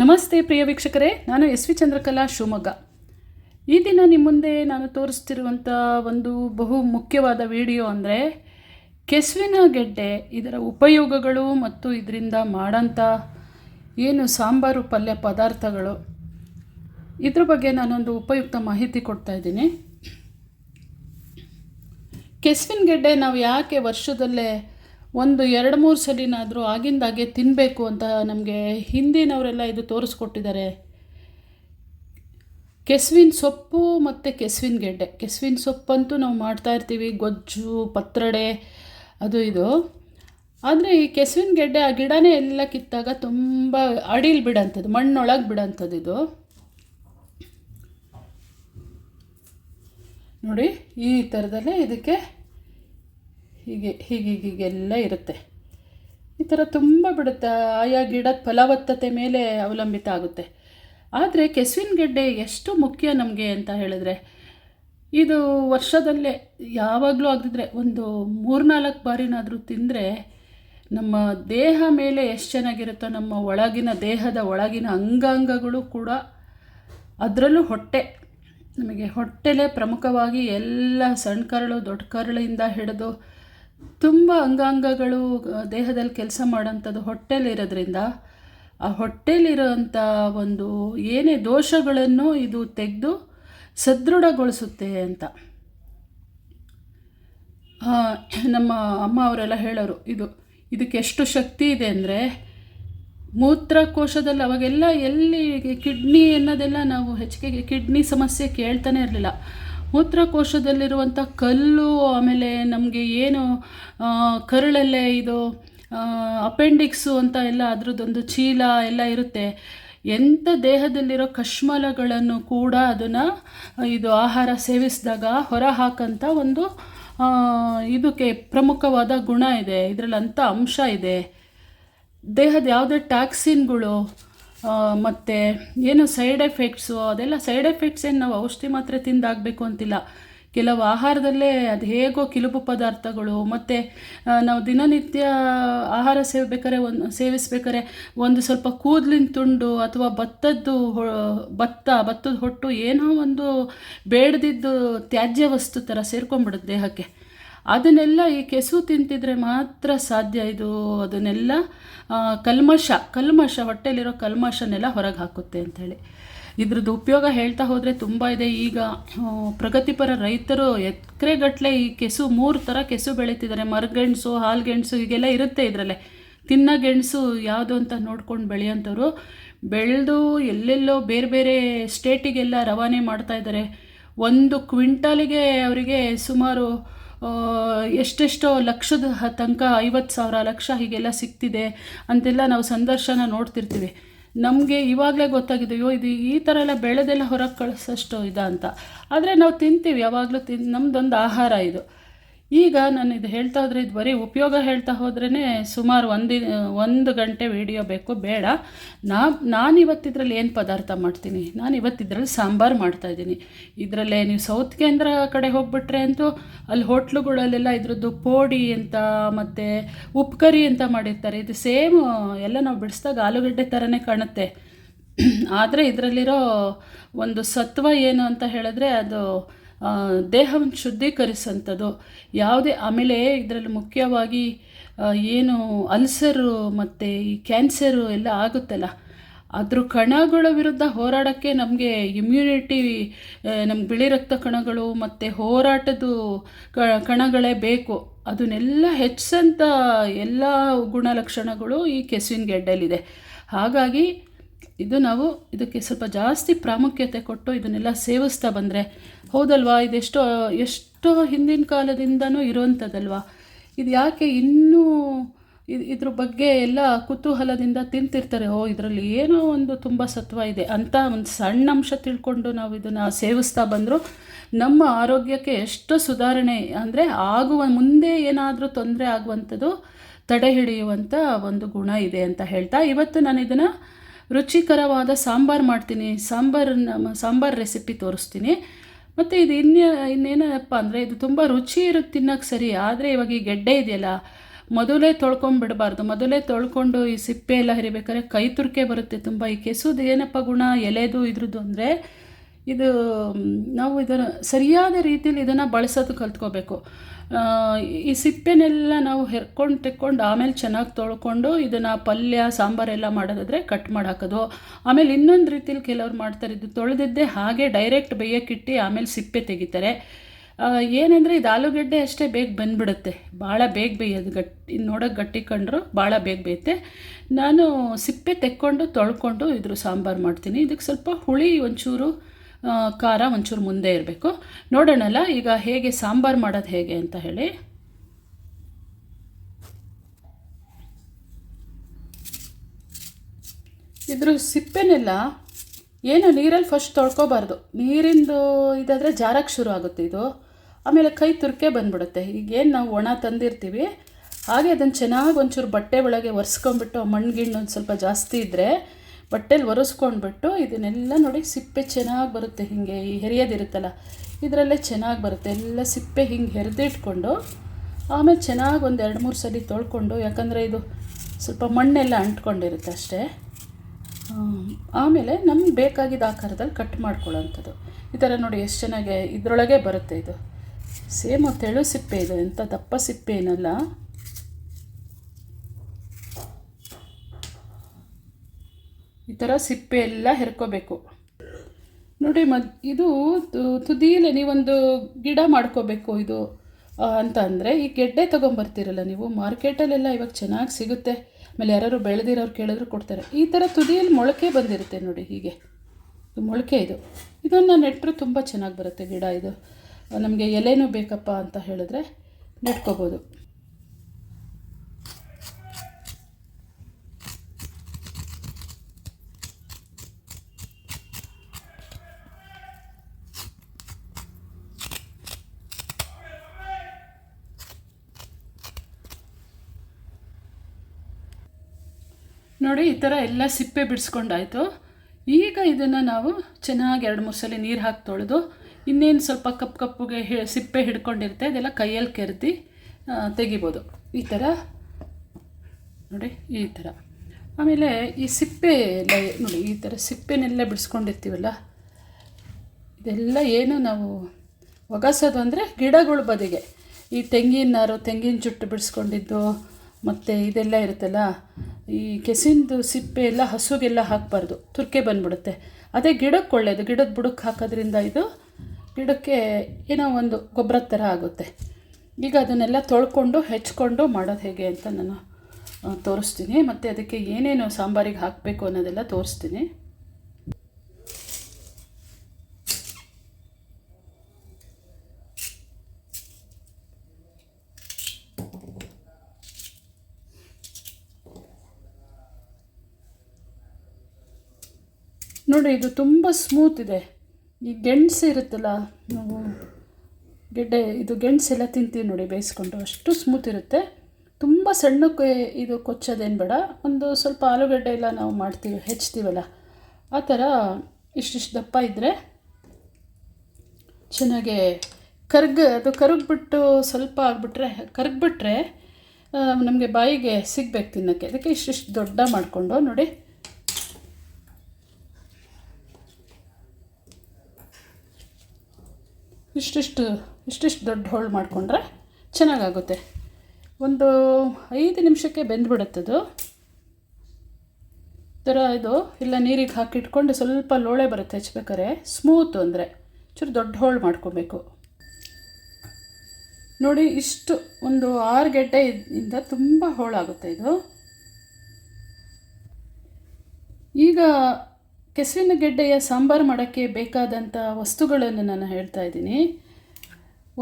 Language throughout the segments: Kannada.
ನಮಸ್ತೆ ಪ್ರಿಯ ವೀಕ್ಷಕರೇ, ನಾನು ಎಸ್ ವಿ ಚಂದ್ರಕಲಾ ಶಿವಮೊಗ್ಗ. ಈ ದಿನ ನಿಮ್ಮ ಮುಂದೆ ನಾನು ತೋರಿಸ್ತಿರುವಂಥ ಒಂದು ಬಹು ಮುಖ್ಯವಾದ ವಿಡಿಯೋ ಅಂದರೆ, ಕೆಸುವಿನ ಗೆಡ್ಡೆ ಇದರ ಉಪಯೋಗಗಳು ಮತ್ತು ಇದರಿಂದ ಮಾಡೋಂಥ ಏನು ಸಾಂಬಾರು ಪಲ್ಯ ಪದಾರ್ಥಗಳು. ಇದ್ರ ಬಗ್ಗೆ ನಾನೊಂದು ಉಪಯುಕ್ತ ಮಾಹಿತಿ ಕೊಡ್ತಾ ಇದ್ದೀನಿ. ಕೆಸುವಿನ ಗೆಡ್ಡೆ ನಾವು ಯಾಕೆ ವರ್ಷದಲ್ಲೇ ಒಂದು ಎರಡು ಮೂರು ಸಲಿನಾದರೂ ಆಗಿಂದಾಗೆ ತಿನ್ನಬೇಕು ಅಂತ ನಮಗೆ ಹಿಂದಿನವರೆಲ್ಲ ಇದು ತೋರಿಸ್ಕೊಟ್ಟಿದ್ದಾರೆ. ಕೆಸುವಿನ ಸೊಪ್ಪು ಮತ್ತು ಕೆಸುವಿನ ಗೆಡ್ಡೆ. ಕೆಸುವಿನ ಸೊಪ್ಪಂತೂ ನಾವು ಮಾಡ್ತಾಯಿರ್ತೀವಿ ಗೊಜ್ಜು, ಪತ್ರಡೆ, ಅದು ಇದು. ಆದರೆ ಈ ಕೆಸುವಿನ ಗೆಡ್ಡೆ ಆ ಗಿಡನೇ ಎಲ್ಲ ಕಿತ್ತಾಗ ತುಂಬ ಅಡಿಲಿ ಬಿಡೋಂಥದ್ದು ಮಣ್ಣೊಳಗೆ ಬಿಡೋಂಥದ್ದು ಇದು. ನೋಡಿ, ಈ ಥರದಲ್ಲೇ ಇದಕ್ಕೆ ಹೀಗೆ ಹೀಗೆ ಹೀಗೆಲ್ಲ ಇರುತ್ತೆ. ಈ ಥರ ತುಂಬ ಬಿಡುತ್ತೆ. ಆಯಾ ಗಿಡದ ಫಲವತ್ತತೆ ಮೇಲೆ ಅವಲಂಬಿತ ಆಗುತ್ತೆ. ಆದರೆ ಕೆಸುವಿನ ಗೆಡ್ಡೆ ಎಷ್ಟು ಮುಖ್ಯ ನಮಗೆ ಅಂತ ಹೇಳಿದ್ರೆ, ಇದು ವರ್ಷದಲ್ಲೇ ಯಾವಾಗಲೂ ಆಗದಿದ್ರೆ ಒಂದು ಮೂರ್ನಾಲ್ಕು ಬಾರಿನಾದರೂ ತಿಂದರೆ ನಮ್ಮ ದೇಹ ಮೇಲೆ ಎಷ್ಟು ಚೆನ್ನಾಗಿರುತ್ತೋ, ನಮ್ಮ ಒಳಗಿನ ದೇಹದ ಒಳಗಿನ ಅಂಗಾಂಗಗಳು ಕೂಡ ಅದರಲ್ಲೂ ಹೊಟ್ಟೆ. ನಮಗೆ ಹೊಟ್ಟೆಲೇ ಪ್ರಮುಖವಾಗಿ ಎಲ್ಲ ಸಣ್ಣ ಕರಳು, ದೊಡ್ಡ ಕರಳಿಂದ ಹಿಡಿದು ತುಂಬ ಅಂಗಾಂಗಗಳು ದೇಹದಲ್ಲಿ ಕೆಲಸ ಮಾಡೋಂಥದ್ದು ಹೊಟ್ಟೆಲಿರೋದ್ರಿಂದ, ಆ ಹೊಟ್ಟೆಲಿರೋಂಥ ಒಂದು ಏನೇ ದೋಷಗಳನ್ನು ಇದು ತೆಗೆದು ಸದೃಢಗೊಳಿಸುತ್ತೆ ಅಂತ. ನಮ್ಮ ಅಮ್ಮ ಅವರೆಲ್ಲ ಹೇಳೋರು, ಇದು, ಇದಕ್ಕೆ ಎಷ್ಟು ಶಕ್ತಿ ಇದೆ ಅಂದರೆ, ಮೂತ್ರಕೋಶದಲ್ಲಿ ಅವಾಗೆಲ್ಲ ಎಲ್ಲಿ ಕಿಡ್ನಿ ಅನ್ನೋದೆಲ್ಲ ನಾವು ಹೆಚ್ಚಿಗೆ ಕಿಡ್ನಿ ಸಮಸ್ಯೆ ಕೇಳ್ತಾನೆ ಇರಲಿಲ್ಲ. ಮೂತ್ರಕೋಶದಲ್ಲಿರುವಂಥ ಕಲ್ಲು, ಆಮೇಲೆ ನಮಗೆ ಏನು ಕರುಳಲ್ಲೇ ಇದು ಅಪೆಂಡಿಕ್ಸು ಅಂತ ಎಲ್ಲ ಅದರದ್ದೊಂದು ಚೀಲ ಎಲ್ಲ ಇರುತ್ತೆ. ಎಂಥ ದೇಹದಲ್ಲಿರೋ ಕಶ್ಮಲಗಳನ್ನು ಕೂಡ ಅದನ್ನು, ಇದು ಆಹಾರ ಸೇವಿಸಿದಾಗ ಹೊರ ಹಾಕಂಥ ಒಂದು ಇದಕ್ಕೆ ಪ್ರಮುಖವಾದ ಗುಣ ಇದೆ. ಇದರಲ್ಲಿ ಅಂಥ ಅಂಶ ಇದೆ. ದೇಹದ ಯಾವುದೇ ಟ್ಯಾಕ್ಸಿನ್ಗಳು ಮತ್ತು ಏನು ಸೈಡ್ ಎಫೆಕ್ಟ್ಸು ಅದೆಲ್ಲ ಸೈಡ್ ಎಫೆಕ್ಟ್ಸ್ ಏನು ನಾವು ಔಷಧಿ ಮಾತ್ರ ತಿಂದಾಗಬೇಕು ಅಂತಿಲ್ಲ. ಕೆಲವು ಆಹಾರದಲ್ಲೇ ಅದು ಹೇಗೋ ಕಿಲುಬು ಪದಾರ್ಥಗಳು, ಮತ್ತು ನಾವು ದಿನನಿತ್ಯ ಆಹಾರ ಸೇವಬೇಕಾರೆ ಒಂದು, ಸೇವಿಸ್ಬೇಕಾರೆ ಒಂದು ಸ್ವಲ್ಪ ಕೂದಲಿನ ತುಂಡು ಅಥವಾ ಭತ್ತದ್ದು ಭತ್ತ, ಭತ್ತದ ಹೊಟ್ಟು ಏನೋ ಒಂದು ಬೇಡದಿದ್ದು ತ್ಯಾಜ್ಯ ವಸ್ತು ಥರ ಸೇರ್ಕೊಂಡ್ಬಿಡುತ್ತೆ ದೇಹಕ್ಕೆ. ಅದನ್ನೆಲ್ಲ ಈ ಕೆಸು ತಿಂತಿದ್ರೆ ಮಾತ್ರ ಸಾಧ್ಯ ಇದು. ಅದನ್ನೆಲ್ಲ ಕಲ್ಮಶ ಕಲ್ಮಶ, ಹೊಟ್ಟೆಲಿರೋ ಕಲ್ಮಶನೆಲ್ಲ ಹೊರಗೆ ಹಾಕುತ್ತೆ ಅಂಥೇಳಿ. ಇದ್ರದ್ದು ಉಪಯೋಗ ಹೇಳ್ತಾ ಹೋದರೆ ತುಂಬ ಇದೆ. ಈಗ ಪ್ರಗತಿಪರ ರೈತರು ಎಕರೆಗಟ್ಟಲೆ ಈ ಕೆಸು, ಮೂರು ಥರ ಕೆಸು ಬೆಳೀತಿದ್ದಾರೆ. ಮರಗೆಣಸು, ಹಾಲ್ಗೆಣಸು ಹೀಗೆಲ್ಲ ಇರುತ್ತೆ ಇದರಲ್ಲೇ. ತಿನ್ನ ಗೆಣಸು ಯಾವುದು ಅಂತ ನೋಡ್ಕೊಂಡು ಬೆಳೆಯೋಂಥವ್ರು ಬೆಳೆದು ಎಲ್ಲೆಲ್ಲೋ ಬೇರೆ ಬೇರೆ ಸ್ಟೇಟಿಗೆಲ್ಲ ರವಾನೆ ಮಾಡ್ತಾ ಇದ್ದಾರೆ. ಒಂದು ಕ್ವಿಂಟಾಲಿಗೆ ಅವರಿಗೆ ಸುಮಾರು ಎಷ್ಟೆಷ್ಟೋ ಲಕ್ಷದ ತನಕ ಐವತ್ತು ಸಾವಿರ ಲಕ್ಷ ಹೀಗೆಲ್ಲ ಸಿಗ್ತಿದೆ ಅಂತೆಲ್ಲ ನಾವು ಸಂದರ್ಶನ ನೋಡ್ತಿರ್ತೀವಿ. ನಮಗೆ ಇವಾಗಲೇ ಗೊತ್ತಾಗಿದೆ, ಅಯ್ಯೋ, ಇದು ಈ ಥರ ಎಲ್ಲ ಬೆಳೆದೆಲ್ಲ ಹೊರಗೆ ಕಳಿಸೋಷ್ಟು ಇದ ಅಂತ. ಆದರೆ ನಾವು ತಿಂತೀವಿ, ಯಾವಾಗಲೂ ತಿನ್ ನಮ್ಮದೊಂದು ಆಹಾರ ಇದು. ಈಗ ನಾನು ಇದು ಹೇಳ್ತಾ ಹೋದರೆ ಇದು ಬರೀ ಉಪಯೋಗ ಹೇಳ್ತಾ ಹೋದ್ರೇ ಸುಮಾರು ಒಂದು ಒಂದು ಗಂಟೆ ವಿಡಿಯೋ ಬೇಕು, ಬೇಡ. ನಾ ನಾನು ಇವತ್ತಿದ್ರಲ್ಲಿ ಏನು ಪದಾರ್ಥ ಮಾಡ್ತೀನಿ? ನಾನು ಇವತ್ತಿದ್ರಲ್ಲಿ ಸಾಂಬಾರು ಮಾಡ್ತಾಯಿದ್ದೀನಿ ಇದರಲ್ಲೇ ನೀವು ಸೌತ್ ಕೇಂದ್ರ ಕಡೆ ಹೋಗ್ಬಿಟ್ರೆ ಅಂತೂ ಅಲ್ಲಿ ಹೋಟ್ಲುಗಳಲ್ಲೆಲ್ಲ ಇದ್ರದ್ದು ಪೋಡಿ ಅಂತ, ಮತ್ತು ಉಪ್ಕರಿ ಅಂತ ಮಾಡಿರ್ತಾರೆ. ಇದು ಸೇಮ್, ಎಲ್ಲ ನಾವು ಬಿಡಿಸ್ದಾಗ ಆಲೂಗಡ್ಡೆ ಥರನೇ ಕಾಣುತ್ತೆ. ಆದರೆ ಇದರಲ್ಲಿರೋ ಒಂದು ಸತ್ವ ಏನು ಅಂತ ಹೇಳಿದ್ರೆ ಅದು ದೇಹವನ್ನು ಶುದ್ಧೀಕರಿಸುವಂಥದ್ದು. ಯಾವುದೇ ಆಮೇಲೆ ಇದರಲ್ಲಿ ಮುಖ್ಯವಾಗಿ ಏನು ಅಲ್ಸರು ಮತ್ತು ಈ ಕ್ಯಾನ್ಸರು ಎಲ್ಲ ಆಗುತ್ತಲ್ಲ ಅದ್ರ ಕಣಗಳ ವಿರುದ್ಧ ಹೋರಾಡೋಕ್ಕೆ ನಮಗೆ ಇಮ್ಯುನಿಟಿ ನಮ್ಮ ಬಿಳಿ ರಕ್ತ ಕಣಗಳು ಮತ್ತು ಹೋರಾಟದ ಕಣಗಳೇ ಬೇಕು. ಅದನ್ನೆಲ್ಲ ಹೆಚ್ಚಂಥ ಎಲ್ಲ ಗುಣಲಕ್ಷಣಗಳು ಈ ಕೆಸುವಿನ ಗೆಡ್ಡೆಲಿದೆ ಹಾಗಾಗಿ ಇದು ನಾವು ಇದಕ್ಕೆ ಸ್ವಲ್ಪ ಜಾಸ್ತಿ ಪ್ರಾಮುಖ್ಯತೆ ಕೊಟ್ಟು ಇದನ್ನೆಲ್ಲ ಸೇವಿಸ್ತಾ ಬಂದರೆ ಹೌದಲ್ವಾ? ಇದೆಷ್ಟೋ, ಎಷ್ಟೋ ಹಿಂದಿನ ಕಾಲದಿಂದನೂ ಇರುವಂಥದ್ದಲ್ವಾ? ಇದು ಯಾಕೆ ಇನ್ನೂ ಇದು ಇದ್ರ ಬಗ್ಗೆ ಎಲ್ಲ ಕುತೂಹಲದಿಂದ ತಿಂತಿರ್ತಾರೆ. ಓ, ಇದರಲ್ಲಿ ಏನೋ ಒಂದು ತುಂಬ ಸತ್ವ ಇದೆ ಅಂತ ಒಂದು ಸಣ್ಣ ಅಂಶ ತಿಳ್ಕೊಂಡು ನಾವು ಇದನ್ನು ಸೇವಿಸ್ತಾ ಬಂದರೂ ನಮ್ಮ ಆರೋಗ್ಯಕ್ಕೆ ಎಷ್ಟು ಸುಧಾರಣೆ ಅಂದರೆ ಆಗುವ ಮುಂದೆ ಏನಾದರೂ ತೊಂದರೆ ಆಗುವಂಥದ್ದು ತಡೆ ಹಿಡಿಯುವಂಥ ಒಂದು ಗುಣ ಇದೆ ಅಂತ ಹೇಳ್ತಾ, ಇವತ್ತು ನಾನು ಇದನ್ನು ರುಚಿಕರವಾದ ಸಾಂಬಾರು ಮಾಡ್ತೀನಿ ಸಾಂಬಾರನ್ನ ಸಾಂಬಾರು ರೆಸಿಪಿ ತೋರಿಸ್ತೀನಿ. ಮತ್ತು ಇದು ಇನ್ನು, ಇನ್ನೇನಪ್ಪ ಅಂದರೆ ಇದು ತುಂಬ ರುಚಿ ಇರುತ್ತೆ ತಿನ್ನೋಕ್ಕೆ ಸರಿ, ಆದರೆ ಇವಾಗ ಈ ಗೆಡ್ಡೆ ಇದೆಯಲ್ಲ, ಮೊದಲೇ ತೊಳ್ಕೊಂಬಿಡಬಾರ್ದು ಮೊದಲೇ ತೊಳ್ಕೊಂಡು ಈ ಸಿಪ್ಪೆ ಎಲ್ಲ ಹರಿಬೇಕಾದ್ರೆ ಕೈ ತುರ್ಕೆ ಬರುತ್ತೆ ತುಂಬ. ಈ ಕೆಸುದು ಏನಪ್ಪ ಗುಣ ಎಲೆದು ಇದ್ರದ್ದು ಅಂದರೆ ಇದು ನಾವು ಇದನ್ನು ಸರಿಯಾದ ರೀತಿಯಲ್ಲಿ ಇದನ್ನು ಬಳಸೋದು ಕಲ್ತ್ಕೋಬೇಕು. ಈ ಸಿಪ್ಪೆನೆಲ್ಲ ನಾವು ಹೆರ್ಕೊಂಡು ತೆಕ್ಕೊಂಡು ಆಮೇಲೆ ಚೆನ್ನಾಗಿ ತೊಳ್ಕೊಂಡು ಇದನ್ನು ಪಲ್ಯ ಸಾಂಬಾರೆಲ್ಲ ಮಾಡೋದಾದರೆ ಕಟ್ ಮಾಡಿ ಹಾಕೋದು ಆಮೇಲೆ ಇನ್ನೊಂದು ರೀತಿಯಲ್ಲಿ ಕೆಲವ್ರು ಮಾಡ್ತಾರೆ, ಇದು ತೊಳೆದಿದ್ದೇ ಹಾಗೆ ಡೈರೆಕ್ಟ್ ಬೇಯಕ್ಕಿಟ್ಟು ಆಮೇಲೆ ಸಿಪ್ಪೆ ತೆಗಿತಾರೆ. ಏನಂದರೆ ಇದು ಆಲೂಗಡ್ಡೆ ಅಷ್ಟೇ ಬೇಗ ಬಂದ್ಬಿಡುತ್ತೆ. ಭಾಳ ಬೇಗ ಬೇಯೋದು ಗಟ್ಟಿ ನೋಡೋಕೆ ಗಟ್ಟಿ ಕಂಡ್ರು ಭಾಳ ಬೇಗ ಬೇಯುತ್ತೆ. ನಾನು ಸಿಪ್ಪೆ ತೆಕ್ಕೊಂಡು ತೊಳ್ಕೊಂಡು ಇದ್ರ ಸಾಂಬಾರು ಮಾಡ್ತೀನಿ. ಇದಕ್ಕೆ ಸ್ವಲ್ಪ ಹುಳಿ ಒಂಚೂರು ಖಾರ ಒಂಚೂರು ಮುಂದೆ ಇರಬೇಕು. ನೋಡೋಣಲ್ಲ, ಈಗ ಹೇಗೆ ಸಾಂಬಾರು ಮಾಡೋದು ಹೇಗೆ ಅಂತ ಹೇಳಿ. ಇದ್ರ ಸಿಪ್ಪೆನೆಲ್ಲ ಏನು ನೀರಲ್ಲಿ ಫಸ್ಟ್ ತೊಳ್ಕೊಬಾರ್ದು. ನೀರಿಂದು ಇದಾದರೆ ಜಾರಕ್ಕೆ ಶುರು ಆಗುತ್ತೆ ಇದು. ಆಮೇಲೆ ಕೈ ತುರ್ಕೆ ಬಂದ್ಬಿಡುತ್ತೆ. ಈಗೇನು ನಾವು ಒಣ ತಂದಿರ್ತೀವಿ, ಹಾಗೆ ಅದನ್ನು ಚೆನ್ನಾಗಿ ಒಂಚೂರು ಬಟ್ಟೆ ಒಳಗೆ ಒರೆಸ್ಕೊಂಡ್ಬಿಟ್ಟು ಮಣ್ಣು ಗಿಣ್ಣು ಒಂದು ಸ್ವಲ್ಪ ಜಾಸ್ತಿ ಇದ್ದರೆ ಬಟ್ಟೆಲಿ ಒರೆಸ್ಕೊಂಡ್ಬಿಟ್ಟು ಇದನ್ನೆಲ್ಲ ನೋಡಿ ಸಿಪ್ಪೆ ಚೆನ್ನಾಗಿ ಬರುತ್ತೆ ಹೀಗೆ ಈ ಹೆರಿಯೋದಿರುತ್ತಲ್ಲ, ಇದರಲ್ಲೇ ಚೆನ್ನಾಗಿ ಬರುತ್ತೆ. ಎಲ್ಲ ಸಿಪ್ಪೆ ಹಿಂಗೆ ಹೆರೆದಿಟ್ಕೊಂಡು ಆಮೇಲೆ ಚೆನ್ನಾಗಿ ಒಂದು ಎರಡು ಮೂರು ಸಲ ತೊಳ್ಕೊಂಡು, ಯಾಕಂದರೆ ಇದು ಸ್ವಲ್ಪ ಮಣ್ಣೆಲ್ಲ ಅಂಟ್ಕೊಂಡಿರುತ್ತೆ ಅಷ್ಟೇ. ಆಮೇಲೆ ನಮ್ಗೆ ಬೇಕಾಗಿದ್ದ ಆಕಾರದಲ್ಲಿ ಕಟ್ ಮಾಡ್ಕೊಳ್ಳೋವಂಥದ್ದು ಈ ಥರ ನೋಡಿ ಎಷ್ಟು ಚೆನ್ನಾಗಿ ಇದರೊಳಗೆ ಬರುತ್ತೆ ಇದು. ಸೇಮ್ ತೆಳು ಸಿಪ್ಪೆ ಇದು ಎಂಥ ದಪ್ಪ ಸಿಪ್ಪೆ ಏನಲ್ಲ. ಈ ಥರ ಸಿಪ್ಪೆ ಎಲ್ಲ ಹೆರ್ಕೋಬೇಕು. ನೋಡಿ ಮದ್ ಇದು ತುದಿಯಲ್ಲೇ ನೀವೊಂದು ಗಿಡ ಮಾಡ್ಕೋಬೇಕು ಇದು. ಅಂತ ಅಂದರೆ ಈ ಗೆಡ್ಡೆ ತೊಗೊಂಬರ್ತೀರಲ್ಲ ನೀವು ಮಾರ್ಕೆಟಲ್ಲೆಲ್ಲ ಇವಾಗ ಚೆನ್ನಾಗಿ ಸಿಗುತ್ತೆ. ಆಮೇಲೆ ಯಾರು ಬೆಳೆದಿರೋರು ಕೇಳಿದ್ರು ಕೊಡ್ತಾರೆ. ಈ ಥರ ತುದಿಯಲ್ಲಿ ಮೊಳಕೆ ಬಂದಿರುತ್ತೆ ನೋಡಿ ಹೀಗೆ. ಮೊಳಕೆ ಇದು. ಇದನ್ನು ನೆಟ್ಟರು ತುಂಬ ಚೆನ್ನಾಗಿ ಬರುತ್ತೆ ಗಿಡ ಇದು. ನಮಗೆ ಎಲೆನೂ ಬೇಕಪ್ಪ ಅಂತ ಹೇಳಿದ್ರೆ ನೆಟ್ಕೋಬೋದು. ನೋಡಿ, ಈ ಥರ ಎಲ್ಲ ಸಿಪ್ಪೆ ಬಿಡಿಸ್ಕೊಂಡಾಯಿತು. ಈಗ ಇದನ್ನು ನಾವು ಚೆನ್ನಾಗಿ ಎರಡು ಮೂರು ಸಲ ನೀರು ಹಾಕಿ ತೊಳೆದು, ಇನ್ನೇನು ಸ್ವಲ್ಪ ಕಪ್ಪು ಕಪ್ಪುಗೆ ಹಿ, ಸಿಪ್ಪೆ ಹಿಡ್ಕೊಂಡಿರುತ್ತೆ, ಅದೆಲ್ಲ ಕೈಯಲ್ಲಿ ಕೆರೆತಿ ತೆಗಿಬೋದು. ಈ ಥರ ನೋಡಿ, ಈ ಥರ ಆಮೇಲೆ ಈ ಸಿಪ್ಪೆ ಎಲ್ಲ, ನೋಡಿ, ಈ ಥರ ಸಿಪ್ಪೆನೆಲ್ಲ ಬಿಡಿಸ್ಕೊಂಡಿರ್ತೀವಲ್ಲ, ಇದೆಲ್ಲ ಏನು ನಾವು ಒಗಸೋದು ಅಂದರೆ ಗಿಡಗಳ ಬದಿಗೆ. ಈ ತೆಂಗಿನ ನಾರು, ತೆಂಗಿನ ಜುಟ್ಟು ಬಿಡಿಸ್ಕೊಂಡಿದ್ದು, ಮತ್ತು ಇದೆಲ್ಲ ಇರುತ್ತಲ್ಲ ಈ ಕೆಸಿಂದು ಸಿಪ್ಪೆ ಎಲ್ಲ, ಹಸುಗೆಲ್ಲ ಹಾಕಬಾರ್ದು. ತುರ್ಕೆ ಬಂದ್ಬಿಡುತ್ತೆ. ಅದೇ ಗಿಡಕ್ಕೆ ಒಳ್ಳೆಯದು ಗಿಡದ ಬುಡಕ್ಕೆ ಹಾಕೋದ್ರಿಂದ ಇದು ಗಿಡಕ್ಕೆ ಏನೋ ಒಂದು ಗೊಬ್ಬರದ ಥರ ಆಗುತ್ತೆ. ಈಗ ಅದನ್ನೆಲ್ಲ ತೊಳ್ಕೊಂಡು, ಹೆಚ್ಕೊಂಡು ಮಾಡೋದು ಹೇಗೆ ಅಂತ ನಾನು ತೋರಿಸ್ತೀನಿ. ಮತ್ತು ಅದಕ್ಕೆ ಏನೇನು ಸಾಂಬಾರಿಗೆ ಹಾಕಬೇಕು ಅನ್ನೋದೆಲ್ಲ ತೋರಿಸ್ತೀನಿ. ನೋಡಿ, ಇದು ತುಂಬ ಸ್ಮೂತ್ ಇದೆ. ಈ ಗೆಣಸು ಇರುತ್ತಲ್ಲ, ನಾವು ಗೆಡ್ಡೆ, ಇದು ಗೆಣಸೆಲ್ಲ ತಿಂತೀವಿ ನೋಡಿ, ಬೇಯಿಸ್ಕೊಂಡು. ಅಷ್ಟು ಸ್ಮೂತ್ ಇರುತ್ತೆ. ತುಂಬ ಸಣ್ಣಕ್ಕೆ ಇದು ಕೊಚ್ಚೋದೇನು ಬೇಡ. ಒಂದು ಸ್ವಲ್ಪ ಆಲೂಗಡ್ಡೆ ಎಲ್ಲ ನಾವು ಮಾಡ್ತೀವಿ ಹೆಚ್ತೀವಲ್ಲ ಆ ಥರ ಇಷ್ಟಿಷ್ಟು ದಪ್ಪ ಇದ್ದರೆ ಚೆನ್ನಾಗೆ ಕರ್ಗ, ಅದು ಕರಗ್ಬಿಟ್ಟು ಸ್ವಲ್ಪ ಆಗಿಬಿಟ್ರೆ, ಕರಗ್ಬಿಟ್ರೆ ನಮಗೆ ಬಾಯಿಗೆ ಸಿಗ್ಬೇಕು ತಿನ್ನೋಕ್ಕೆ. ಅದಕ್ಕೆ ಇಷ್ಟಿಷ್ಟು ದೊಡ್ಡ ಮಾಡಿಕೊಂಡು ನೋಡಿ ಇಷ್ಟಿಷ್ಟು ಇಷ್ಟಿಷ್ಟು ದೊಡ್ಡ ಹೋಳು ಮಾಡಿಕೊಂಡ್ರೆ ಚೆನ್ನಾಗಾಗುತ್ತೆ. ಒಂದು ಐದು ನಿಮಿಷಕ್ಕೆ ಬೆಂದ್ಬಿಡುತ್ತದು ಥರ ಇದು, ಇಲ್ಲ ನೀರಿಗೆ ಹಾಕಿಟ್ಕೊಂಡು ಸ್ವಲ್ಪ ಲೋಳೆ ಬರುತ್ತೆ ಹೆಚ್ಬೇಕಾರೆ ಸ್ಮೂತು ಅಂದರೆ ಚೂರು ದೊಡ್ಡ ಹೋಳು ಮಾಡ್ಕೊಬೇಕು. ನೋಡಿ, ಇಷ್ಟು ಒಂದು ಆರು ಗೆಡ್ಡೆ ಇಂದ ತುಂಬ ಹೋಳಾಗುತ್ತೆ ಇದು. ಈಗ ಕೆಸುವಿನ ಗೆಡ್ಡೆಯ ಸಾಂಬಾರು ಮಾಡೋಕ್ಕೆ ಬೇಕಾದಂಥ ವಸ್ತುಗಳನ್ನು ನಾನು ಹೇಳ್ತಾ ಇದ್ದೀನಿ.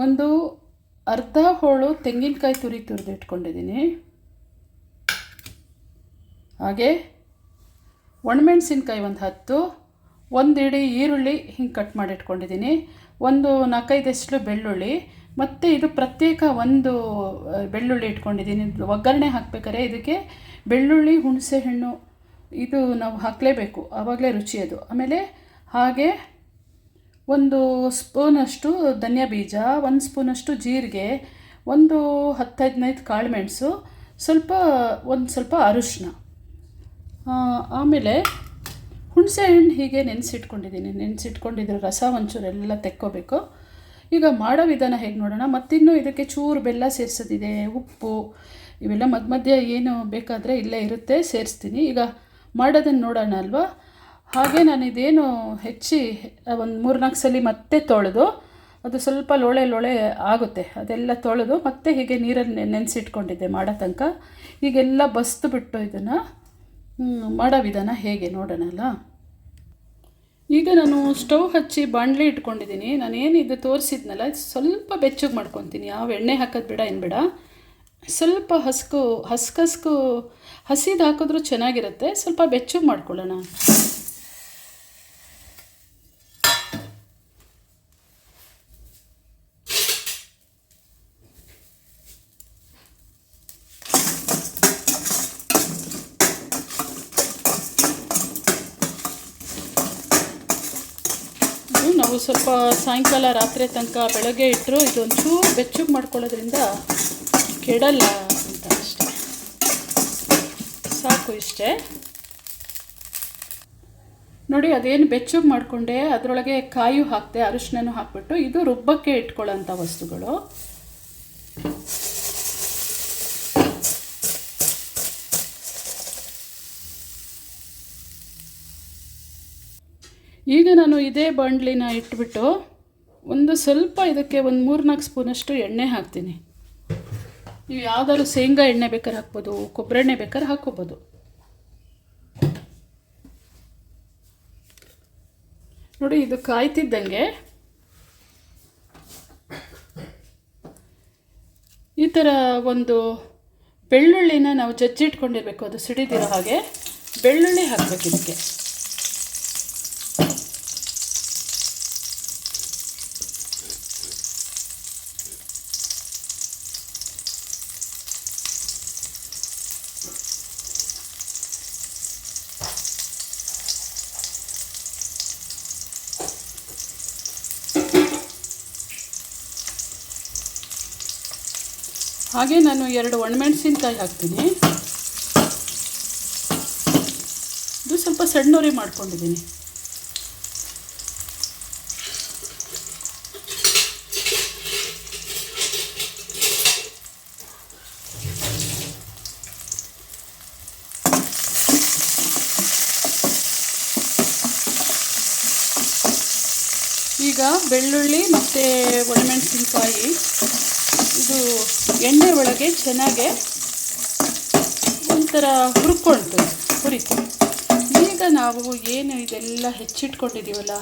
ಒಂದು ಅರ್ಧ ಹೋಳು ತೆಂಗಿನಕಾಯಿ ತುರಿ ತುರಿದು ಇಟ್ಕೊಂಡಿದ್ದೀನಿ ಹಾಗೆ ಒಣಮೆಣಸಿನ್ಕಾಯಿ ಒಂದು ಹತ್ತು, ಒಂದು ಇಡೀ ಈರುಳ್ಳಿ ಹಿಂಗೆ ಕಟ್ ಮಾಡಿ ಇಟ್ಕೊಂಡಿದ್ದೀನಿ ಒಂದು ನಾಲ್ಕೈದಷ್ಟು ಬೆಳ್ಳುಳ್ಳಿ, ಮತ್ತು ಇದು ಪ್ರತ್ಯೇಕ ಒಂದು ಬೆಳ್ಳುಳ್ಳಿ ಇಟ್ಕೊಂಡಿದ್ದೀನಿ. ಒಗ್ಗರಣೆ ಹಾಕ್ಬೇಕಾದ್ರೆ ಇದಕ್ಕೆ ಬೆಳ್ಳುಳ್ಳಿ, ಹುಣಸೆ ಹಣ್ಣು ಇದು ನಾವು ಹಾಕಲೇಬೇಕು, ಆವಾಗಲೇ ರುಚಿ ಅದು. ಆಮೇಲೆ ಹಾಗೆ ಒಂದು ಸ್ಪೂನಷ್ಟು ಧನಿಯಾ ಬೀಜ, ಒಂದು ಸ್ಪೂನಷ್ಟು ಜೀರಿಗೆ, ಒಂದು ಹತ್ತು ಹದಿನೈದು ಕಾಳುಮೆಣಸು ಸ್ವಲ್ಪ, ಒಂದು ಸ್ವಲ್ಪ ಅರಿಶಿನ. ಆಮೇಲೆ ಹುಣಸೆ ಹಣ್ಣು ಹೀಗೆ ನೆನೆಸಿಟ್ಕೊಂಡಿದ್ದೀನಿ. ನೆನೆಸಿಟ್ಕೊಂಡಿದ್ರೆ ರಸ ಒಂಚೂರು ಎಲ್ಲ ತೆಕ್ಕೋಬೇಕು. ಈಗ ಮಾಡೋ ವಿಧಾನ ಹೇಗೆ ನೋಡೋಣ? ಮತ್ತಿನ್ನು ಇದಕ್ಕೆ ಚೂರು ಬೆಲ್ಲ ಸೇರಿಸೋದಿದೆ, ಉಪ್ಪು, ಇವೆಲ್ಲ ಮಧ್ಯ ಮಧ್ಯೆ ಏನು ಬೇಕಾದರೆ ಇಲ್ಲೇ ಇರುತ್ತೆ, ಸೇರಿಸ್ತೀನಿ. ಈಗ ಮಾಡೋದನ್ನು ನೋಡೋಣ ಅಲ್ವಾ? ಹಾಗೆ ನಾನು ಇದೇನು ಹೆಚ್ಚಿ ಒಂದು ಮೂರ್ನಾಲ್ಕು ಸಲ ಮತ್ತೆ ತೊಳೆದು, ಅದು ಸ್ವಲ್ಪ ಲೋಳೆ ಲೋಳೆ ಆಗುತ್ತೆ. ಅದೆಲ್ಲ ತೊಳೆದು ಮತ್ತೆ ಹೀಗೆ ನೀರಲ್ಲಿ ನೆನೆಸಿಟ್ಕೊಂಡಿದ್ದೆ ಮಾಡೋ ತನಕ. ಈಗೆಲ್ಲ ಬಸ್ತು ಬಿಟ್ಟು ಇದನ್ನು ಮಾಡೋ ವಿಧಾನ ಹೇಗೆ ನೋಡೋಣಲ್ಲ ಈಗ ನಾನು ಸ್ಟವ್ ಹಚ್ಚಿ ಬಾಣಲೆ ಇಟ್ಕೊಂಡಿದ್ದೀನಿ. ನಾನು ಇದು ತೋರಿಸಿದ್ನಲ್ಲ ಸ್ವಲ್ಪ ಬೆಚ್ಚಗೆ ಮಾಡ್ಕೊತೀನಿ. ಯಾವ ಎಣ್ಣೆ ಹಾಕೋದು ಬೇಡ, ಏನು ಬೇಡ. ಸ್ವಲ್ಪ ಹಸ್ಕು, ಹಸ್ಕಸ್ಕು ಹಸಿದು ಹಾಕಿದ್ರೂ ಚೆನ್ನಾಗಿರುತ್ತೆ. ಸ್ವಲ್ಪ ಬೆಚ್ಚಗೆ ಮಾಡ್ಕೊಳ್ಳೋಣ. ನಾವು ಸ್ವಲ್ಪ ಸಾಯಂಕಾಲ ರಾತ್ರಿ ತನಕ ಬೆಳಗ್ಗೆ ಇಟ್ಟರು ಇದೊಂಚೂರು ಬೆಚ್ಚಗೆ ಮಾಡ್ಕೊಳ್ಳೋದ್ರಿಂದ ಕೆಡಲ್ಲ ಅಂತ ಅಷ್ಟೆ ಸಾಕು ಇಷ್ಟೇ. ನೋಡಿ, ಅದೇನು ಬೆಚ್ಚಗೆ ಮಾಡಿಕೊಂಡೆ, ಅದರೊಳಗೆ ಕಾಯು ಹಾಕ್ತೆ ಅರಿಶಿನೂ ಹಾಕ್ಬಿಟ್ಟು, ಇದು ರುಬ್ಬಕ್ಕೆ ಇಟ್ಕೊಳ್ಳೋಂಥ ವಸ್ತುಗಳು. ಈಗ ನಾನು ಇದೇ ಬಾಂಡ್ಲಿನ ಇಟ್ಬಿಟ್ಟು, ಒಂದು ಸ್ವಲ್ಪ ಇದಕ್ಕೆ ಒಂದು ಮೂರ್ನಾಲ್ಕು ಸ್ಪೂನಷ್ಟು ಎಣ್ಣೆ ಹಾಕ್ತೀನಿ. ನೀವು ಯಾವುದಾದ್ರು ಶೇಂಗಾ ಎಣ್ಣೆ ಬೇಕಾದ್ರೆ ಹಾಕ್ಬೋದು ಕೊಬ್ಬರೆಣ್ಣೆ ಬೇಕಾದ್ರೆ ಹಾಕ್ಕೋಬೋದು. ನೋಡಿ, ಇದು ಕಾಯ್ತಿದ್ದಂಗೆ. ಈ ಥರ ಒಂದು ಬೆಳ್ಳುಳ್ಳಿನ ನಾವು ಜಜ್ಜಿಟ್ಕೊಂಡಿರ್ಬೇಕು, ಅದು ಸಿಡಿದಿರೋ ಹಾಗೆ. ಬೆಳ್ಳುಳ್ಳಿ ಹಾಕ್ಬೇಕು ಇದಕ್ಕೆ. ಹಾಗೆ ನಾನು ಎರಡು ಒಣಮೆಣಸಿನಕಾಯಿ ಹಾಕ್ತೀನಿ. ಇದು ಸ್ವಲ್ಪ ಸಣ್ಣವರಿ ಮಾಡ್ಕೊಂಡಿದ್ದೀನಿ. ಈಗ ಬೆಳ್ಳುಳ್ಳಿ ಮತ್ತು ಒಣಮೆಣಸಿನ್ಕಾಯಿ ಇದು ಎಣ್ಣೆ ಒಳಗೆ ಚೆನ್ನಾಗೆ ಒಂಥರ ಹುರ್ಕೊಳ್ತು ಹುರಿತು. ಈಗ ನಾವು ಏನು ಇದೆಲ್ಲ ಹೆಚ್ಚಿಟ್ಕೊಂಡಿದ್ದೀವಲ್ಲ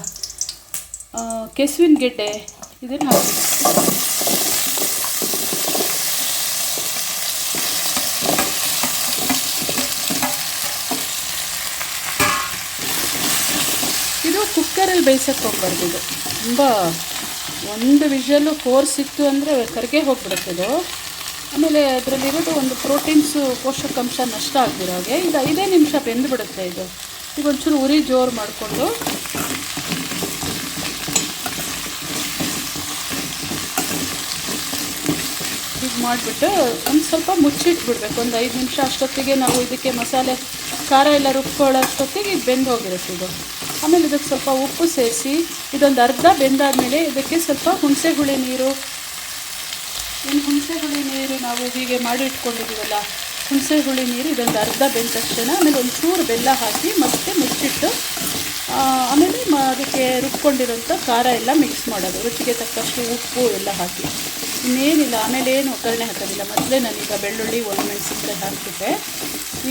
ಕೆಸುವಿನ ಗೆಡ್ಡೆ, ಇದನ್ನು ಹಾಕಿ ಇದು ಕುಕ್ಕರಲ್ಲಿ ಬೇಯಿಸೋಕ್ಕೆ ಹೋಗ್ಬಾರ್ದು ಇದು. ತುಂಬ ಒಂದು ವಿಷಲು ಇತ್ತು ಅಂದರೆ ಕರ್ಗೆ ಹೋಗ್ಬಿಡುತ್ತೆ ಇದು. ಆಮೇಲೆ ಅದರಲ್ಲಿರೋದು ಒಂದು ಪ್ರೋಟೀನ್ಸು ಪೋಷಕಾಂಶ ನಷ್ಟ ಆಗ್ದಿರೋ ಹಾಗೆ ಇದು ಐದೇ ನಿಮಿಷ ಬೆಂದುಬಿಡುತ್ತೆ ಇದು. ಈಗ ಒಂಚೂರು ಉರಿ ಜೋರು ಮಾಡಿಕೊಂಡು. ಹೀಗೆ ಮಾಡಿಬಿಟ್ಟು ಒಂದು ಸ್ವಲ್ಪ ಮುಚ್ಚಿಟ್ಬಿಡ್ಬೇಕು. ಒಂದು ಐದು ನಿಮಿಷ ಅಷ್ಟೊತ್ತಿಗೆ ನಾವು ಇದಕ್ಕೆ ಮಸಾಲೆ, ಖಾರ ಎಲ್ಲ ರುಬ್ಕೊಳ್ಳೋ ಅಷ್ಟೊತ್ತಿಗೆ ಇದು ಬೆಂದು ಹೋಗಿರುತ್ತೆ ಇದು. ಆಮೇಲೆ ಇದಕ್ಕೆ ಸ್ವಲ್ಪ ಉಪ್ಪು ಸೇರಿಸಿ, ಇದೊಂದು ಅರ್ಧ ಬೆಂದಾದಮೇಲೆ ಇದಕ್ಕೆ ಸ್ವಲ್ಪ ಹುಣಸೆ ಹುಳಿ ನೀರು. ಇನ್ನು ಹುಣಸೆ ಹುಳಿ ನೀರು ನಾವು ಹೀಗೆ ಮಾಡಿ ಇಟ್ಕೊಂಡಿದ್ದೀವಲ್ಲ ಹುಣಸೆ ಹುಳಿ ನೀರು ಇದೊಂದು ಅರ್ಧ ಬೆಂದ ತಕ್ಷಣ, ಆಮೇಲೆ ಒಂದು ಚೂರು ಬೆಲ್ಲ ಹಾಕಿ ಮತ್ತೆ ಮುಚ್ಚಿಟ್ಟು ಆಮೇಲೆ ಅದಕ್ಕೆ ರುಬ್ಕೊಂಡಿರೋಂಥ ಖಾರ ಎಲ್ಲ ಮಿಕ್ಸ್ ಮಾಡೋದು. ರುಚಿಗೆ ತಕ್ಕಷ್ಟು ಉಪ್ಪು ಎಲ್ಲ ಹಾಕಿ. ಇನ್ನೇನಿಲ್ಲ, ಆಮೇಲೆ ಏನು ಒಗ್ಗರಣೆ ಹಾಕೋದಿಲ್ಲ. ಮೊದಲೇ ನಾನೀಗ ಬೆಳ್ಳುಳ್ಳಿ, ಒಣಮೆಣಸಿನ್ಕಾಯಿ ಹಾಕಿಬಿಟ್ಟೆ.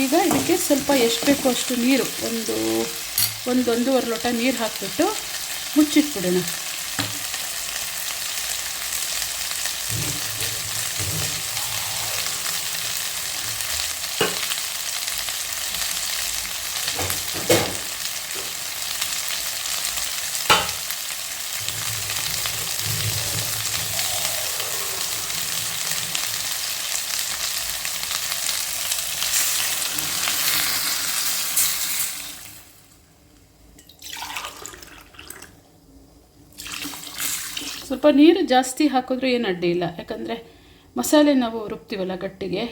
ಈಗ ಇದಕ್ಕೆ ಸ್ವಲ್ಪ ಎಷ್ಟು ಬೇಕೋ ಅಷ್ಟು ನೀರು, ಒಂದು ಒಂದು ಒಂದೂವರೆ ಲೋಟ ನೀರು ಹಾಕಿಬಿಟ್ಟು ಮುಚ್ಚಿಟ್ಬಿಡೋಣ. ಸ್ವಲ್ಪ ನೀರು ಜಾಸ್ತಿ ಹಾಕಿದ್ರೆ ಏನು ಅಡ್ಡಿ ಇಲ್ಲ. ಯಾಕಂದರೆ ಮಸಾಲೆ ನಾವು ರುಬ್ತೀವಲ್ಲ ಗಟ್ಟಿಗೆ,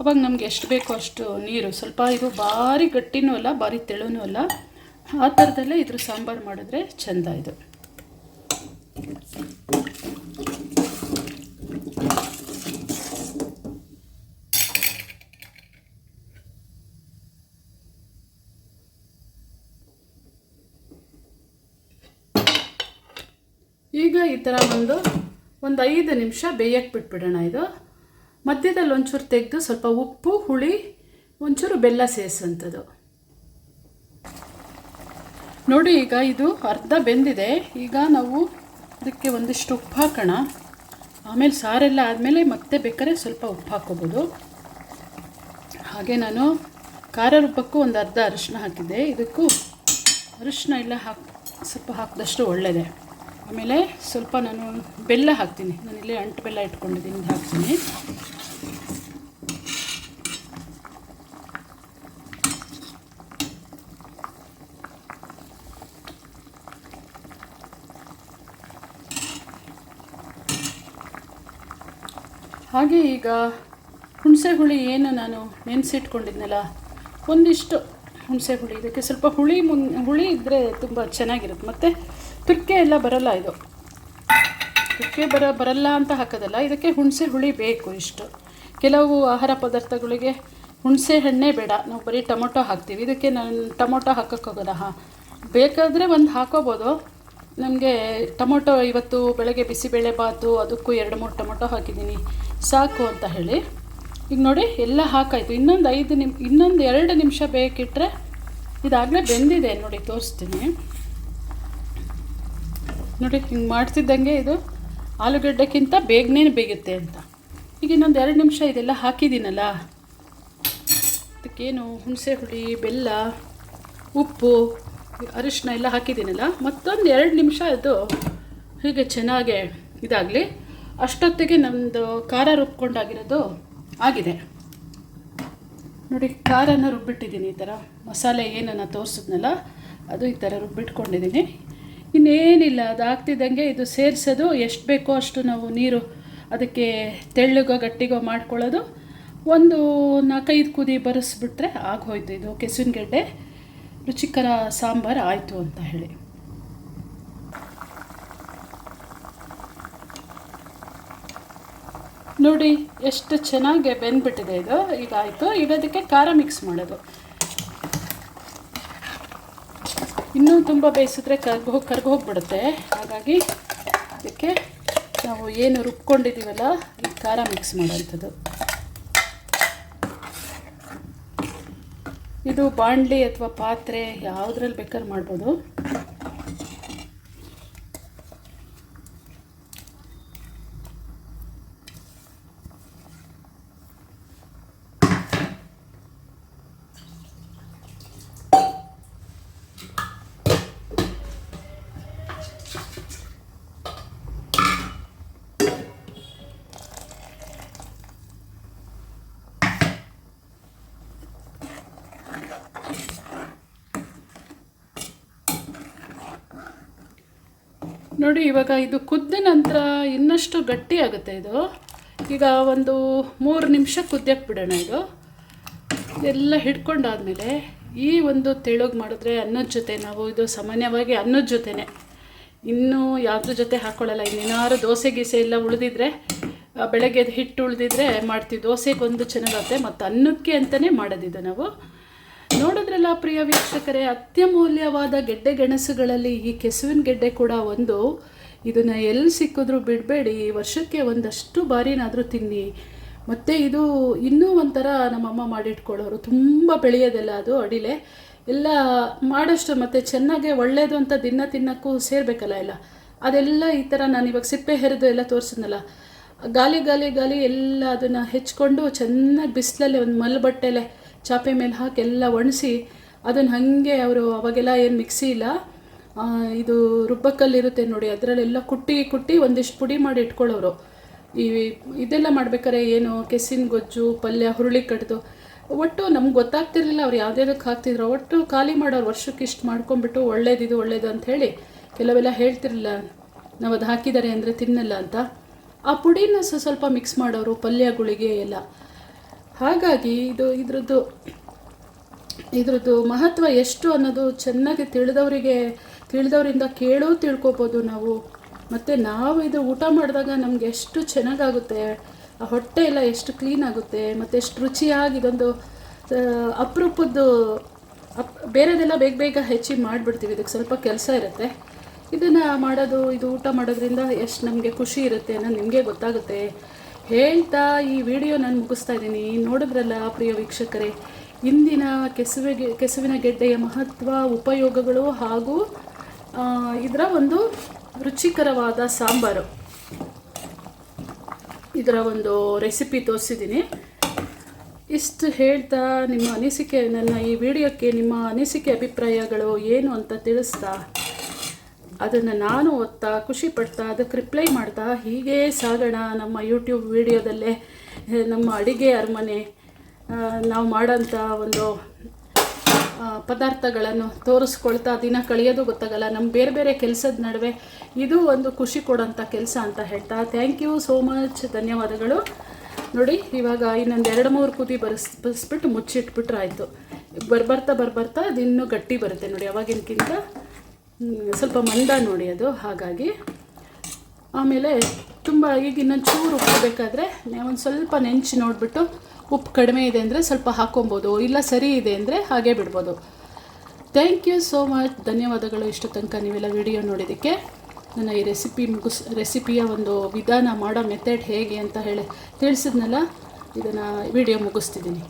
ಅವಾಗ ನಮಗೆ ಎಷ್ಟು ಬೇಕೋ ಅಷ್ಟು ನೀರು, ಸ್ವಲ್ಪ ಇದು ಭಾರಿ ಗಟ್ಟಿನೂ ಅಲ್ಲ, ಭಾರಿ ತೆಳುನೂ ಅಲ್ಲ. ಆ ಥರದಲ್ಲೇ ಇದ್ರ ಸಾಂಬಾರು ಮಾಡಿದ್ರೆ ಚೆಂದ ಇದು ಈಗ ಒಂದು ಒಂದು ಐದು ನಿಮಿಷ ಬೇಯಕ್ಕೆ ಬಿಟ್ಬಿಡೋಣ ಇದು. ಮಧ್ಯದಲ್ಲಿ ಒಂಚೂರು ತೆಗೆದು ಸ್ವಲ್ಪ ಉಪ್ಪು, ಹುಳಿ, ಒಂಚೂರು ಬೆಲ್ಲ ಸೇರಿಸೋಂಥದ್ದು. ನೋಡಿ, ಈಗ ಇದು ಅರ್ಧ ಬೆಂದಿದೆ. ಈಗ ನಾವು ಇದಕ್ಕೆ ಒಂದಿಷ್ಟು ಉಪ್ಪು ಹಾಕೋಣ. ಆಮೇಲೆ ಸಾರೆಲ್ಲ ಆದಮೇಲೆ ಮತ್ತೆ ಬೇಕಾದ್ರೆ ಸ್ವಲ್ಪ ಉಪ್ಪು ಹಾಕೋಬೋದು. ಹಾಗೆ ನಾನು ಖಾರ ರುಬ್ಬಕ್ಕೂ ಒಂದು ಅರ್ಧ ಅರಿಶಿನ ಹಾಕಿದ್ದೆ. ಇದಕ್ಕೂ ಅರಿಶಿನ ಎಲ್ಲ ಹಾಕಿ ಸ್ವಲ್ಪ ಹಾಕಿದಷ್ಟು ಒಳ್ಳೆಯದೇ ಆಮೇಲೆ ಸ್ವಲ್ಪ ನಾನು ಬೆಲ್ಲ ಹಾಕ್ತೀನಿ. ನಾನು ಇಲ್ಲಿ ಅಂಟು ಬೆಲ್ಲ ಇಟ್ಕೊಂಡಿದ್ದೀನಿ ಹಾಕ್ತೀನಿ. ಹಾಗೆ ಈಗ ಹುಣಸೆ ಹುಳಿ ಏನು ನಾನು ನೆನೆಸಿಟ್ಕೊಂಡಿದ್ನಲ್ಲ, ಒಂದಿಷ್ಟು ಹುಣಸೆ ಹುಳಿ. ಇದಕ್ಕೆ ಸ್ವಲ್ಪ ಹುಳಿ ಮುನ್, ಹುಳಿ ಇದ್ದರೆ ತುಂಬ ಚೆನ್ನಾಗಿರುತ್ತೆ. ಮತ್ತು ತುರ್ಕೆ ಎಲ್ಲ ಬರಲ್ಲ ಇದು. ತುರ್ಕೆ ಬರ, ಬರಲ್ಲ ಅಂತ ಹಾಕೋದಲ್ಲ, ಇದಕ್ಕೆ ಹುಣಸೆ ಹುಳಿ ಬೇಕು ಇಷ್ಟು. ಕೆಲವು ಆಹಾರ ಪದಾರ್ಥಗಳಿಗೆ ಹುಣಸೆ ಹಣ್ಣೇ ಬೇಡ. ನಾವು ಬರೀ ಟೊಮೊಟೊ ಹಾಕ್ತೀವಿ. ಇದಕ್ಕೆ ನಾನು ಟೊಮೊಟೊ ಹಾಕೋಕ್ಕೋಗೋದ ಹಾಂ. ಬೇಕಾದರೆ ಒಂದು ಹಾಕೋಬೋದು. ನಮಗೆ ಟೊಮೊಟೊ ಇವತ್ತು ಬೆಳಗ್ಗೆ ಬಿಸಿಬೇಳೆ ಬಾತು, ಅದಕ್ಕೂ ಎರಡು ಮೂರು ಟೊಮೊಟೊ ಹಾಕಿದ್ದೀನಿ. ಸಾಕು ಅಂತ ಹೇಳಿ. ಈಗ ನೋಡಿ, ಎಲ್ಲ ಹಾಕಾಯಿತು. ಇನ್ನೊಂದು ಐದು ನಿಮ್, ಇನ್ನೊಂದು ಎರಡು ನಿಮಿಷ ಬೇಕಿಟ್ಟರೆ ಇದಾಗಲೇ ಬೆಂದಿದೆ. ನೋಡಿ, ತೋರಿಸ್ತೀನಿ. ನೋಡಿ, ಹಿಂಗೆ ಮಾಡ್ತಿದ್ದಂಗೆ ಇದು ಆಲೂಗಡ್ಡೆಕ್ಕಿಂತ ಬೇಗನೆ ಬೇಗುತ್ತೆ ಅಂತ. ಈಗ ಇನ್ನೊಂದು ಎರಡು ನಿಮಿಷ ಇದೆಲ್ಲ ಹಾಕಿದ್ದೀನಲ್ಲ. ಅದಕ್ಕೇನು ಹುಣಸೆ ಹುಳಿ, ಬೆಲ್ಲ, ಉಪ್ಪು ಅರಿಶಿನ ಎಲ್ಲ ಹಾಕಿದ್ದೀನಲ್ಲ. ಮತ್ತೊಂದು ಎರಡು ನಿಮಿಷ ಅದು ಹೀಗೆ ಚೆನ್ನಾಗೆ ಇದಾಗಲಿ. ಅಷ್ಟೊತ್ತಿಗೆ ನಮ್ಮದು ಖಾರ ರುಬ್ಕೊಂಡಾಗಿರೋದು ಆಗಿದೆ. ನೋಡಿ, ಖಾರನ ರುಬ್ಬಿಟ್ಟಿದ್ದೀನಿ ಈ ಥರ. ಮಸಾಲೆ ಏನನ್ನು ತೋರಿಸಿದ್ನಲ್ಲ, ಅದು ಈ ಥರ ರುಬ್ಬಿಟ್ಕೊಂಡಿದ್ದೀನಿ. ಇನ್ನೇನಿಲ್ಲ, ಅದು ಆಗ್ತಿದ್ದಂಗೆ ಇದು ಸೇರಿಸೋದು, ಎಷ್ಟು ಬೇಕೋ ಅಷ್ಟು ನಾವು ನೀರು ಅದಕ್ಕೆ ತೆಳ್ಳಗೋ ಗಟ್ಟಿಗೋ ಮಾಡ್ಕೊಳ್ಳೋದು. ಒಂದು ನಾಲ್ಕೈದು ಕುದಿ ಬರೆಸ್ಬಿಟ್ರೆ ಆಗೋಯ್ತು ಇದು ಕೆಸುವಿನ ಗೆಡ್ಡೆ. ರುಚಿಕರ ಸಾಂಬಾರು ಆಯಿತು ಅಂತ ಹೇಳಿ. ನೋಡಿ, ಎಷ್ಟು ಚೆನ್ನಾಗಿ ಬೆಂದ್ಬಿಟ್ಟಿದೆ ಇದು. ಈಗ ಆಯಿತು. ಈಗ ಅದಕ್ಕೆ ಖಾರ ಮಿಕ್ಸ್ ಮಾಡೋದು. ಇನ್ನೂ ತುಂಬ ಬೇಯಿಸಿದ್ರೆ ಕರ್ಗು ಹೋಗಿ ಕರ್ಗು ಹೋಗಿಬಿಡುತ್ತೆ. ಹಾಗಾಗಿ ಅದಕ್ಕೆ ನಾವು ಏನು ರುಬ್ಕೊಂಡಿದ್ದೀವಲ್ಲ ಈ ಖಾರ ಮಿಕ್ಸ್ ಮಾಡೋವಂಥದ್ದು. ಇದು ಬಾಣಲಿ ಅಥವಾ ಪಾತ್ರೆ ಯಾವುದ್ರಲ್ಲಿ ಬೇಕಾದ್ರೂ ಮಾಡ್ಬೋದು. ನೋಡಿ, ಇವಾಗ ಇದು ಕುದ್ದ ನಂತರ ಇನ್ನಷ್ಟು ಗಟ್ಟಿ ಆಗುತ್ತೆ ಇದು. ಈಗ ಒಂದು ಮೂರು ನಿಮಿಷ ಕುದ್ಯಕ್ಕೆ ಬಿಡೋಣ ಇದು. ಎಲ್ಲ ಹಿಡ್ಕೊಂಡಾದಮೇಲೆ ಈ ಒಂದು ತೆಳುಗೆ ಮಾಡಿದ್ರೆ ಅನ್ನದ ಜೊತೆ ನಾವು ಇದು ಸಾಮಾನ್ಯವಾಗಿ ಅನ್ನದ ಜೊತೆನೆ. ಇನ್ನೂ ಯಾವುದ್ರ ಜೊತೆ ಹಾಕ್ಕೊಳ್ಳಲ್ಲ ಇನ್ನೇನಾದ್ರು ದೋಸೆ ಗೀಸೆ ಎಲ್ಲ ಉಳಿದಿದ್ರೆ ಬೆಳಗ್ಗೆ ಹಿಟ್ಟು ಉಳಿದಿದ್ರೆ ಮಾಡ್ತೀವಿ. ದೋಸೆಗೊಂದು ಚೆನ್ನಾಗುತ್ತೆ ಮತ್ತು ಅನ್ನಕ್ಕೆ ಅಂತಲೇ ಮಾಡೋದಿದ್ದು ನಾವು. ನೋಡಿದ್ರಲ್ಲ ಪ್ರಿಯ ವೀಕ್ಷಕರೇ, ಅತ್ಯಮೂಲ್ಯವಾದ ಗೆಡ್ಡೆ ಗೆಣಸುಗಳಲ್ಲಿ ಈ ಕೆಸುವಿನ ಗೆಡ್ಡೆ ಕೂಡ ಒಂದು. ಇದನ್ನ ಎಲ್ಲಿ ಸಿಕ್ಕಿದ್ರೂ ಬಿಡಬೇಡಿ ವರ್ಷಕ್ಕೆ ಒಂದಷ್ಟು ಬಾರಿನಾದರೂ ತಿನ್ನಿ. ಮತ್ತು ಇದು ಇನ್ನೂ ಒಂಥರ ನಮ್ಮಮ್ಮ ಮಾಡಿಟ್ಕೊಳ್ಳೋರು. ತುಂಬ ಬೆಳೆಯೋದೆಲ್ಲ ಅದು, ಅಡಿಲೆ. ಎಲ್ಲ ಮಾಡೋಷ್ಟು ಮತ್ತು ಚೆನ್ನಾಗೆ ಒಳ್ಳೆಯದು ಅಂತ ದಿನ ತಿನ್ನೋಕ್ಕೂ ಸೇರಬೇಕಲ್ಲ ಎಲ್ಲ. ಅದೆಲ್ಲ ಈ ಥರ ನಾನು ಇವಾಗ ಸಿಪ್ಪೆ ಹೆರಿದು ಎಲ್ಲ ತೋರಿಸಿದ್ನಲ್ಲ. ಗಾಲಿ ಗಾಲಿ ಗಾಲಿ ಎಲ್ಲ ಅದನ್ನು ಹೆಚ್ಕೊಂಡು ಚೆನ್ನಾಗಿ ಬಿಸಿಲಲ್ಲಿ ಒಂದು ಮಲ್ ಬಟ್ಟೆಲೆ ಚಾಪೆ ಮೇಲೆ ಹಾಕಿ ಎಲ್ಲ ಒಣಸಿ, ಅದನ್ನು ಹಾಗೆ ಅವರು ಅವಾಗೆಲ್ಲ ಏನು ಮಿಕ್ಸಿ ಇಲ್ಲ. ಇದು ರುಬ್ಬಕ್ಕಲ್ಲಿರುತ್ತೆ ನೋಡಿ, ಅದರಲ್ಲೆಲ್ಲ ಕುಟ್ಟಿ ಕುಟ್ಟಿ ಒಂದಿಷ್ಟು ಪುಡಿ ಮಾಡಿ ಇಟ್ಕೊಳ್ಳೋರು. ಈ ಇದೆಲ್ಲ ಮಾಡ್ಬೇಕಾದ್ರೆ ಏನು, ಕೆಸಿನ ಗೊಜ್ಜು, ಪಲ್ಯ, ಹುರುಳಿ ಕಡ್ದು. ಒಟ್ಟು ನಮ್ಗೆ ಗೊತ್ತಾಗ್ತಿರ್ಲಿಲ್ಲ ಅವ್ರು ಯಾವುದ್ಯಾವ್ದಕ್ಕೆ ಹಾಕ್ತಿದ್ರು. ಒಟ್ಟು ಖಾಲಿ ಮಾಡೋರು ವರ್ಷಕ್ಕೆ ಇಷ್ಟು ಮಾಡ್ಕೊಂಬಿಟ್ಟು ಒಳ್ಳೇದಿದು, ಒಳ್ಳೇದು ಅಂತ ಹೇಳಿ ಕೆಲವೆಲ್ಲ ಹೇಳ್ತಿರಲಿಲ್ಲ. ನಾವು ಅದು ಹಾಕಿದ್ದಾರೆ ಅಂದರೆ ತಿನ್ನಲ್ಲ ಅಂತ. ಆ ಪುಡಿನ ಸ್ವಲ್ಪ ಮಿಕ್ಸ್ ಮಾಡೋರು ಪಲ್ಯಗಳಿಗೆ ಎಲ್ಲ. ಹಾಗಾಗಿ ಇದು ಇದ್ರದ್ದು ಇದ್ರದ್ದು ಮಹತ್ವ ಎಷ್ಟು ಅನ್ನೋದು ಚೆನ್ನಾಗಿ ತಿಳಿದವರಿಗೆ, ತಿಳಿದವರಿಂದ ಕೇಳೋ ತಿಳ್ಕೊಬೋದು ನಾವು. ಮತ್ತು ನಾವು ಇದು ಊಟ ಮಾಡಿದಾಗ ನಮ್ಗೆ ಎಷ್ಟು ಚೆನ್ನಾಗಾಗುತ್ತೆ, ಆ ಹೊಟ್ಟೆ ಎಲ್ಲ ಎಷ್ಟು ಕ್ಲೀನ್ ಆಗುತ್ತೆ, ಮತ್ತು ಎಷ್ಟು ರುಚಿಯಾಗಿ ಇದೊಂದು ಅಪರೂಪದ್ದು, ಅಪ್, ಬೇರೆದೆಲ್ಲ ಬೇಗ ಬೇಗ ಹೆಚ್ಚಿ ಮಾಡಿಬಿಡ್ತೀವಿ. ಇದಕ್ಕೆ ಸ್ವಲ್ಪ ಕೆಲಸ ಇರುತ್ತೆ. ಇದನ್ನು ಮಾಡೋದು, ಇದು ಊಟ ಮಾಡೋದ್ರಿಂದ ಎಷ್ಟು ನಮಗೆ ಖುಷಿ ಇರುತ್ತೆ ಅನ್ನೋದು ನಿಮಗೆ ಗೊತ್ತಾಗುತ್ತೆ. ಹೇಳ್ತಾ ಈ ವಿಡಿಯೋ ನಾನು ಮುಗಿಸ್ತಾ ಇದ್ದೀನಿ. ನೋಡಿದ್ರಲ್ಲ ಪ್ರಿಯ ವೀಕ್ಷಕರೇ? ಇಂದಿನ ಕೆಸುವೆಗೆ, ಕೆಸುವಿನ ಗೆಡ್ಡೆಯ ಮಹತ್ವ, ಉಪಯೋಗಗಳು ಹಾಗೂ ಇದರ ಒಂದು ರುಚಿಕರವಾದ ಸಾಂಬಾರು. ಇದರ ಒಂದು ರೆಸಿಪಿ ತೋರಿಸಿದ್ದೀನಿ. ಇಷ್ಟು ಹೇಳ್ತಾ ನಿಮ್ಮ ಅನಿಸಿಕೆ, ನನ್ನ ಈ ವಿಡಿಯೋಕ್ಕೆ ನಿಮ್ಮ ಅನಿಸಿಕೆ, ಅಭಿಪ್ರಾಯಗಳು ಏನು ಅಂತ ತಿಳಿಸ್ತಾ ಅದನ್ನು ನಾನು ಓದ್ತಾ, ಖುಷಿ ಪಡ್ತಾ, ಅದಕ್ಕೆ ರಿಪ್ಲೈ ಮಾಡ್ತಾ, ಹೀಗೆ ಸಾಗೋಣ ನಮ್ಮ ಯೂಟ್ಯೂಬ್ ವಿಡಿಯೋದಲ್ಲೇ ನಮ್ಮ ಅಡಿಗೆ ಅರಮನೆ ನಾವು ಮಾಡೋಂಥ ಒಂದು ಪದಾರ್ಥಗಳನ್ನು ತೋರಿಸ್ಕೊಳ್ತಾ, ದಿನ ಕಳೆಯೋದು ಗೊತ್ತಾಗಲ್ಲ ನಮ್ಮ ಬೇರೆ ಬೇರೆ ಕೆಲಸದ ನಡುವೆ ಇದು ಒಂದು ಖುಷಿ ಕೊಡೋಂಥ ಕೆಲಸ ಅಂತ ಹೇಳ್ತಾ ಥ್ಯಾಂಕ್ ಯು ಸೋ ಮಚ್ ಧನ್ಯವಾದಗಳು. ನೋಡಿ, ಇವಾಗ ಇನ್ನೊಂದು ಎರಡು ಮೂರು ಕುದಿ ಬರ್ಸ್, ಬರೆಸ್ಬಿಟ್ಟು ಮುಚ್ಚಿಟ್ಬಿಟ್ರೆ ಆಯಿತು ಬರ್ಬರ್ತಾ ಬರ್ಬರ್ತಾ ಅದು ಇನ್ನೂ ಗಟ್ಟಿ ಬರುತ್ತೆ ನೋಡಿ ಅವಾಗಿನಕ್ಕಿಂತ ಸ್ವಲ್ಪ ಮಂದ ನೋಡಿ ಅದು, ಹಾಗಾಗಿ. ಆಮೇಲೆ ತುಂಬ ಈಗ ಇನ್ನೊಂದು ಚೂರು ಉಪ್ಪು ಬೇಕಾದರೆ ಒಂದು ಸ್ವಲ್ಪ ನೆಂಚು ನೋಡಿಬಿಟ್ಟು ಉಪ್ಪು ಕಡಿಮೆ ಇದೆ ಅಂದರೆ ಸ್ವಲ್ಪ ಹಾಕೊಬೋದು, ಇಲ್ಲ ಸರಿ ಇದೆ ಅಂದರೆ ಹಾಗೆ ಬಿಡ್ಬೋದು. ಥ್ಯಾಂಕ್ ಯು ಸೋ ಮಚ್ ಧನ್ಯವಾದಗಳು ಇಷ್ಟು ತನಕ ನೀವೆಲ್ಲ ವಿಡಿಯೋ ನೋಡಿದ್ದಕ್ಕೆ. ನನ್ನ ಈ ರೆಸಿಪಿ ಮುಗಿಸ್ ರೆಸಿಪಿಯ ಒಂದು ವಿಧಾನ ಮಾಡೋ ಮೆಥಡ್ ಹೇಗೆ ಅಂತ ಹೇಳಿ ತಿಳಿಸಿದ್ನಲ್ಲ, ಇದನ್ನು ವಿಡಿಯೋ ಮುಗಿಸ್ತಿದ್ದೀನಿ.